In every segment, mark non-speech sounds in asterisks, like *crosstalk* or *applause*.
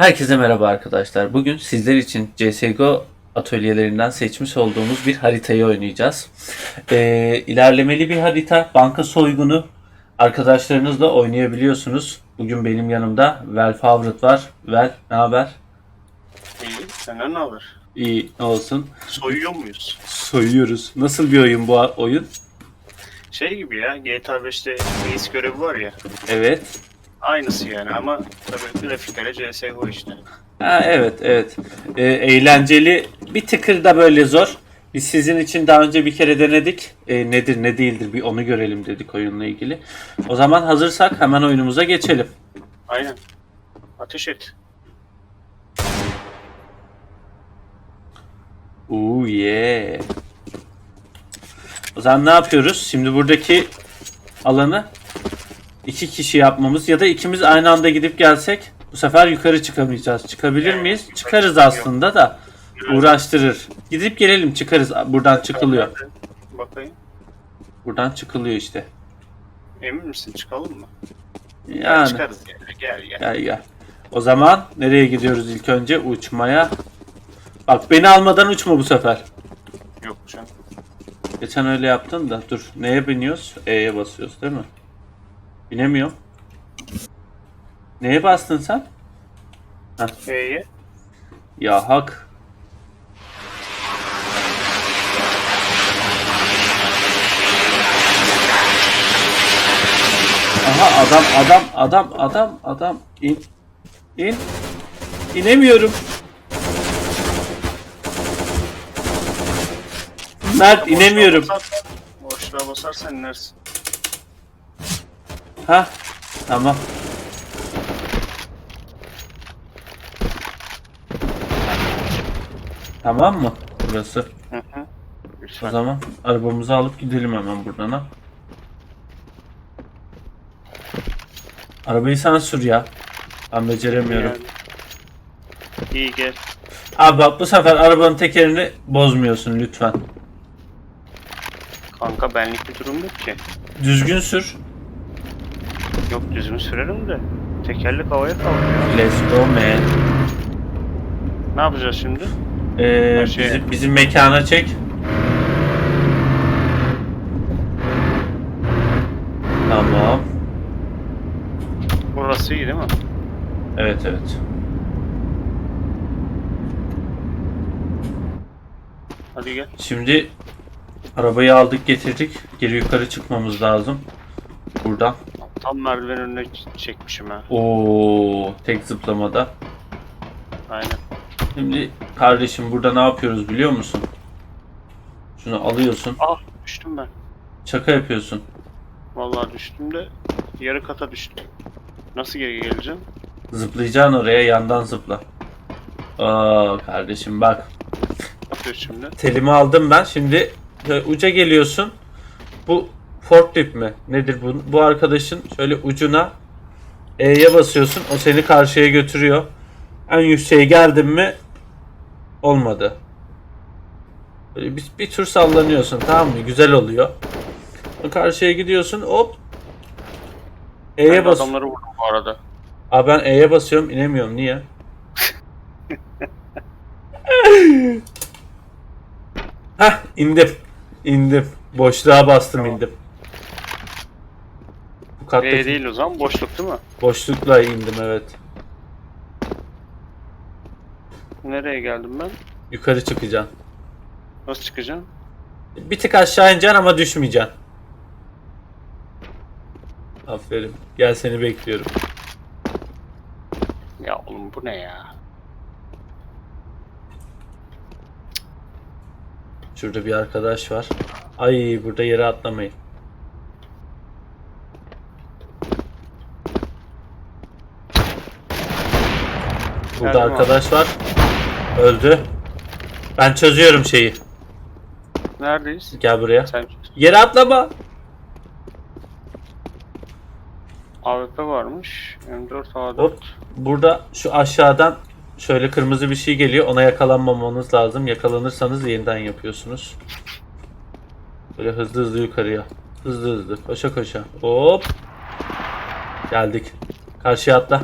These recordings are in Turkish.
Herkese merhaba arkadaşlar. Bugün sizler için CSGO atölyelerinden seçmiş olduğumuz bir haritayı oynayacağız. Ee, ilerlemeli bir harita, banka soygunu arkadaşlarınızla oynayabiliyorsunuz. Bugün benim yanımda Vel Favret var. Vel ne haber? İyi. Senden ne haber? İyi ne olsun. Soyuyor muyuz? Soyuyoruz. Nasıl bir oyun bu oyun? Şey gibi ya GTA 5'te reis görevi var ya. Evet. Aynısı yani ama tabii grafikleri CSGO işte. Ha, evet evet. Ee, eğlenceli. Bir tıkır da böyle zor. Biz sizin için daha önce bir kere denedik. Ee, nedir ne değildir bir onu görelim dedik oyunla ilgili. O zaman hazırsak hemen oyunumuza geçelim. Aynen. Ateş et. Oo yeah. O zaman ne yapıyoruz? Şimdi buradaki alanı iki kişi yapmamız ya da ikimiz aynı anda gidip gelsek bu sefer yukarı çıkamayacağız. Çıkabilir miyiz? Çıkarız aslında da uğraştırır. Gidip gelelim çıkarız. Buradan çıkılıyor. Bakayım. Buradan çıkılıyor işte. Emin misin çıkalım mı? Yani Çıkarız gel gel gel. gel gel. O zaman nereye gidiyoruz ilk önce? Uçmaya. Bak beni almadan uçma bu sefer. Yok canım. Geçen öyle yaptın da dur. Neye biniyoruz? E'ye basıyoruz değil mi? Binemiyorum. Neye bastın sen? E'ye. Ya hak. Aha adam adam adam adam adam in in inemiyorum. Mert inemiyorum. Boşluğa basarsan inersin. Ha tamam. Tamam mı burası? Hı hı. O Lütfen. zaman arabamızı alıp gidelim hemen buradan ha. Arabayı sen sür ya. Ben beceremiyorum. Yani. İyi gel. Abi bak bu sefer arabanın tekerini bozmuyorsun lütfen. Kanka benlik bir durum yok ki. Düzgün sür. Yok düzgün sürerim de. Tekerlek havaya kalkıyor. Let's go man. Ne yapacağız şimdi? Ee, Her şey- bizim, bizim mekana çek. Tamam. Burası iyi değil mi? Evet evet. Hadi gel. Şimdi arabayı aldık getirdik. Geri yukarı çıkmamız lazım. Buradan. Tam merdiven önüne çekmişim ha. Oo, tek zıplamada. Aynen. Şimdi kardeşim burada ne yapıyoruz biliyor musun? Şunu alıyorsun. Ah düştüm ben. Şaka yapıyorsun. Vallahi düştüm de yarı kata düştüm. Nasıl geri geleceğim? Zıplayacaksın oraya yandan zıpla. Aa kardeşim bak. Ne yapıyor şimdi? Telimi aldım ben. Şimdi uca geliyorsun. Bu forklift mi? Nedir bu? Bu arkadaşın şöyle ucuna E'ye basıyorsun. O seni karşıya götürüyor. En yükseğe geldin mi olmadı. Böyle bir, bir tur sallanıyorsun tamam mı? Güzel oluyor. Karşıya gidiyorsun hop. E'ye Ben bas. adamları vurdum bu arada. Abi ben E'ye basıyorum inemiyorum. Niye? *laughs* Hah indim. İndim. Boşluğa bastım indim. Kattaki E değil o zaman boşluk değil mi? boşlukla indim evet. Nereye geldim ben? Yukarı çıkacaksın. Nasıl çıkacağım? Bir tık aşağı ineceksin ama düşmeyeceksin. Aferin. Gel seni bekliyorum. Ya oğlum bu ne ya? Şurada bir arkadaş var. Ay burada yere atlamayın. Burada abi. arkadaş var. Öldü. Ben çözüyorum şeyi. Neredeyiz? Gel buraya. Sen Yere atlama. AWP varmış. M4 A4. Hop. Burada şu aşağıdan şöyle kırmızı bir şey geliyor. Ona yakalanmamanız lazım. Yakalanırsanız yeniden yapıyorsunuz. Böyle hızlı hızlı yukarıya. Hızlı hızlı. Koşa koşa. Hop. Geldik. Karşıya atla.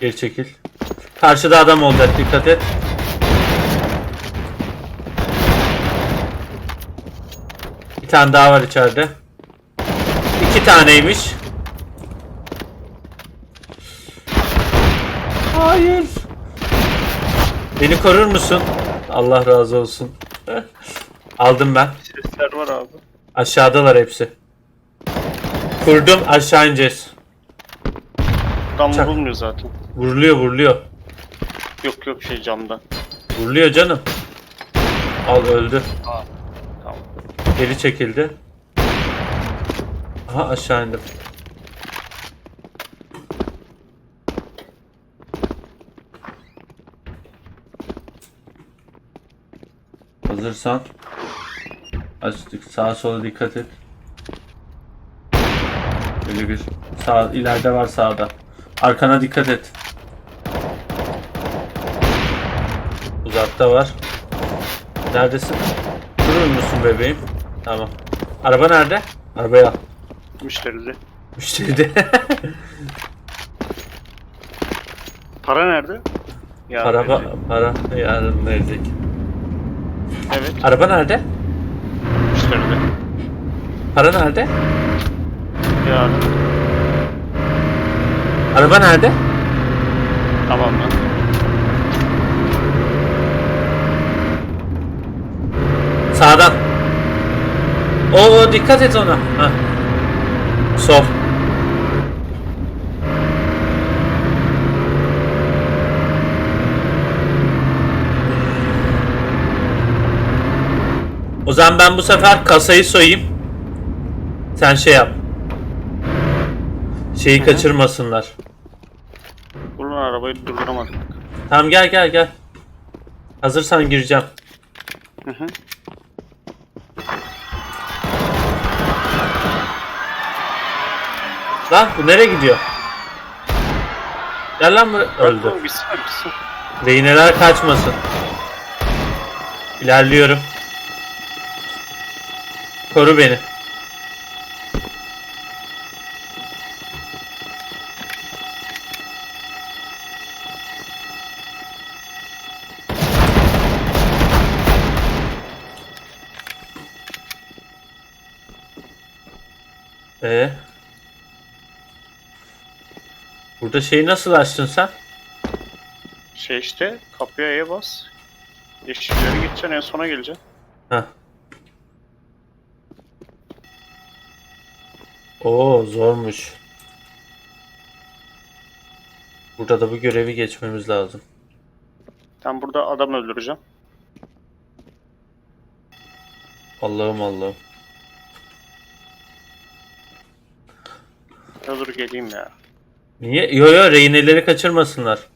Geri çekil. Karşıda adam olacak dikkat et. Bir tane daha var içeride. İki taneymiş. Hayır. Beni korur musun? Allah razı olsun. *laughs* Aldım ben. Sesler var abi. Aşağıdalar hepsi. Kurdum aşağı ineceğiz. Çak. vurulmuyor zaten. Vuruluyor vuruluyor. Yok yok şey camdan. Vuruluyor canım. Al öldü. Tamam. Geri çekildi. Aha aşağı indim. Hazırsan açtık. Sağa sola dikkat et. Böyle bir sağ ileride var sağda. Arkana dikkat et. Uzakta var. Neredesin? Durur musun bebeğim? Tamam. Araba nerede? Arabaya al. Müşteride. Müşteride. *laughs* Para nerede? Ya Araba, para yarın verecek. Evet. Araba nerede? Müşteride. Para nerede? Yarın. Araba nerede? Tamam lan. Sağdan. Oo dikkat et ona. Heh. Sol. O zaman ben bu sefer kasayı soyayım. Sen şey yap. Şeyi kaçırmasınlar. Buradan arabayı durduramadık. Tamam gel gel gel. Hazırsan gireceğim. Hı hı. Lan bu nereye gidiyor? Gel lan buraya. Öldü. Gitsin gitsin. Rehineler kaçmasın. İlerliyorum. Koru beni. Ee? Burada şeyi nasıl açtın sen? Şey işte kapıya E'ye bas. Yeşilleri gideceksin en sona geleceksin. Heh. Oo zormuş. Burada da bu görevi geçmemiz lazım. Ben burada adam öldüreceğim. Allah'ım Allah'ım. Dur geleyim ya. Niye? Yo yo rehineleri kaçırmasınlar.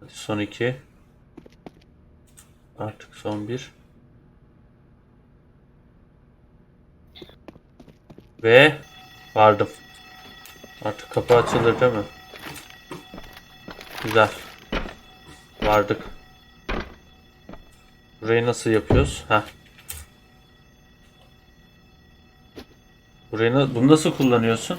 Hadi son iki. Artık son bir. Ve vardım. Artık kapı açılır değil mi? Güzel. Vardık. Burayı nasıl yapıyoruz? Heh. Burayı na- bunu nasıl kullanıyorsun?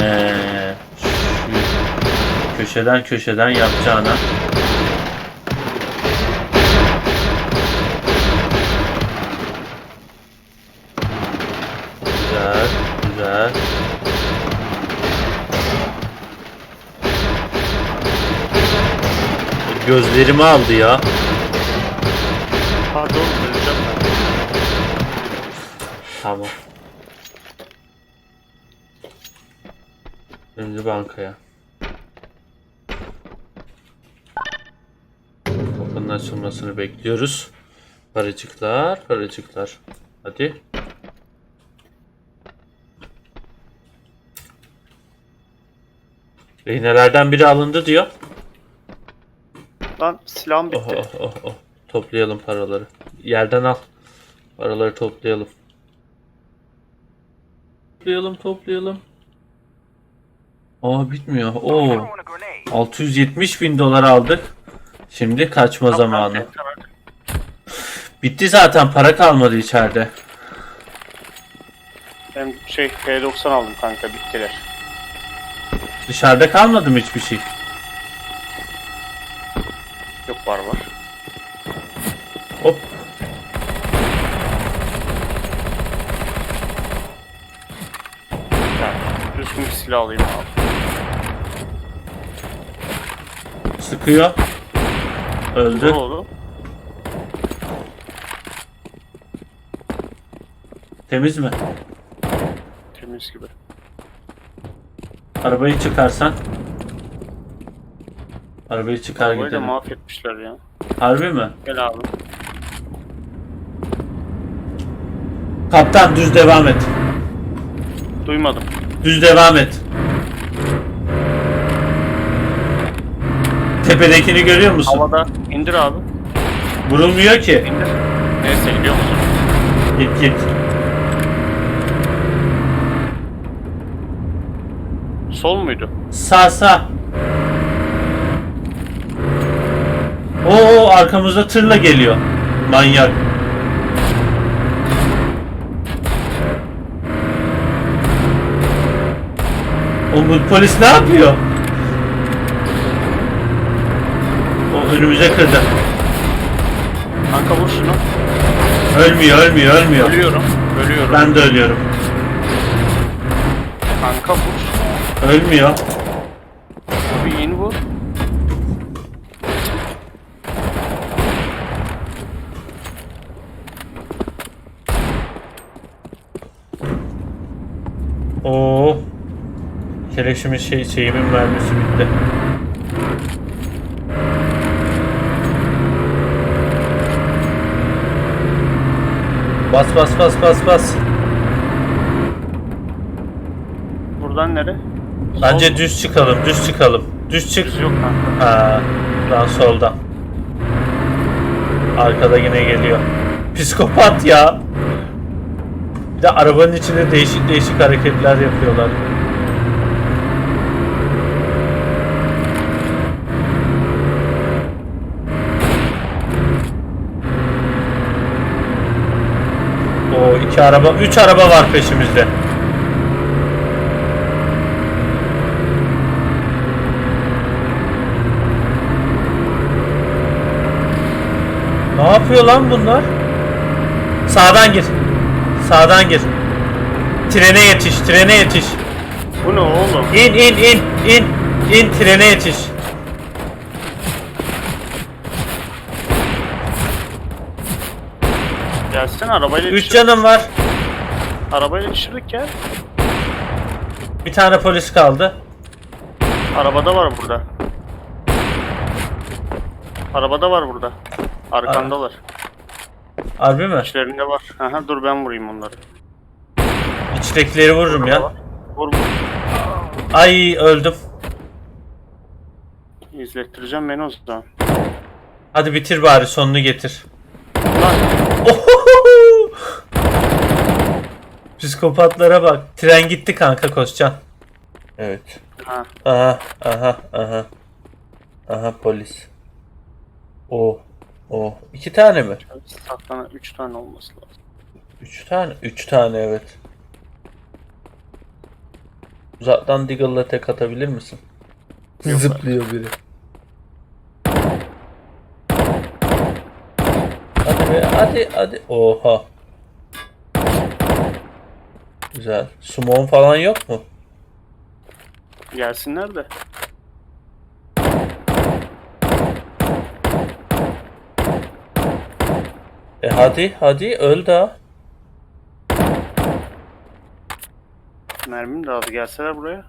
Ee, köşeden köşeden yapacağına. Gözlerimi aldı ya. Oğlum öleceğim ben. Tamam. Şimdi bankaya. Kapının açılmasını bekliyoruz. Paracıklar, paracıklar. Hadi. Rehinelerden biri alındı diyor. Lan silahım Oh bitti. oh oh oh. Toplayalım paraları. Yerden al. Paraları toplayalım. Toplayalım toplayalım. Aa bitmiyor. Oo. Throwing a grenade. 670 bin dolar aldık. Şimdi kaçma zamanı. Bitti zaten para kalmadı içeride. Ben şey P90 aldım kanka bittiler. Dışarıda kalmadı mı hiçbir şey? Var var. Hop. Yani düzgün bir silah alayım abi. Sıkıyor. Öldü. Ne oldu? Temiz mi? Temiz gibi. Arabayı çıkarsan. Arabayı çıkar Arabayı da gidelim. mahvetmişler ya. Harbi mi? Gel abi. Kaptan düz devam et. Duymadım. Düz devam et. Tepedekini görüyor musun? Havada indir abi. Vurulmuyor ki. İndir. Neyse gidiyor musun? Git git. Sol muydu? Sağ sağ. Oo arkamızda tırla geliyor. Manyak. O bu polis ne yapıyor? O önümüze kırdı. Kanka vur şunu. Ölmüyor, ölmüyor, ölmüyor. Ölüyorum. Ölüyorum. Ben de ölüyorum. Kanka vur. Ölmüyor. Bir in vur. Oo. Keleşimin şey şeyimin mermisi bitti. Bas bas bas bas bas. Buradan nere? Bence Sol. düz çıkalım, düz çıkalım. Düz çık. Düz yok kanka. Ha, ben solda. Arkada yine geliyor. Psikopat ya. Bir de arabanın içinde değişik değişik hareketler yapıyorlar. O iki araba, üç araba var peşimizde. Ne yapıyor lan bunlar? Sağdan gir. Sağdan gir. Trene yetiş, trene yetiş. Bu ne oğlum? İn in in in in trene yetiş. Gelsene arabayla 3 yetişir. canım var. Arabayla yetişirdik gel. Bir tane polis kaldı. Arabada var burada. Arabada var burada. Arkandalar. Harbi mi? İçlerinde var. Aha dur ben vurayım onları. İçtekileri vururum ya. Vur vur. Ay öldüm. İzlettireceğim beni o zaman. Hadi bitir bari sonunu getir. Lan Ohohoho! Psikopatlara bak. Tren gitti kanka koşacaksın. Evet. ha. Aha, aha, aha. Aha polis. O, o. İki tane mi? Saklana 3 tane olması lazım. Üç tane. Üç tane evet. Uzaktan Deagle'la tek atabilir misin? Yok. Zıplıyor biri. Hadi be, hadi, hadi. Oha. Güzel. Summon falan yok mu? Gelsinler de. Hadi, hadi öl daha. Mermim de aldı. Gelseler buraya.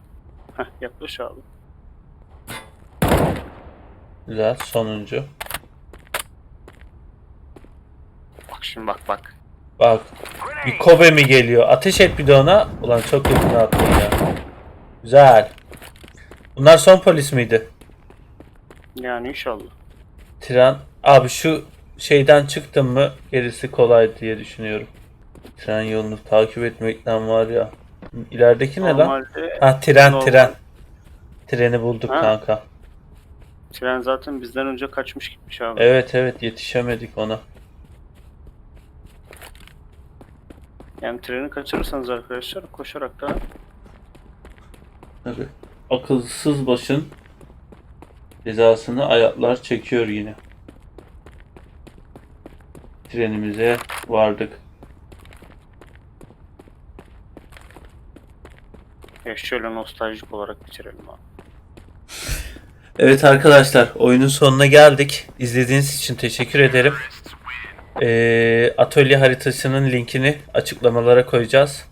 Heh yaklaş abi. Güzel, sonuncu. Bak şimdi bak bak. Bak, bir Kobe mi geliyor? Ateş et bir de ona. Ulan çok yakın attın ya. Güzel. Bunlar son polis miydi? Yani inşallah. Tren. Abi şu şeyden çıktım mı gerisi kolay diye düşünüyorum. Tren yolunu takip etmekten var ya. İlerideki ne lan? Normalde Ha tren Normal. tren. Treni bulduk Ha. kanka. Tren zaten bizden önce kaçmış gitmiş abi. Evet evet yetişemedik ona. Yani treni kaçırırsanız arkadaşlar koşarak da Tabii. Akılsız başın cezasını ayaklar çekiyor yine. Trenimize vardık. ya şöyle nostaljik olarak bitirelim abi. *laughs* Evet arkadaşlar oyunun sonuna geldik. İzlediğiniz için teşekkür ederim. Ee, atölye haritasının linkini açıklamalara koyacağız.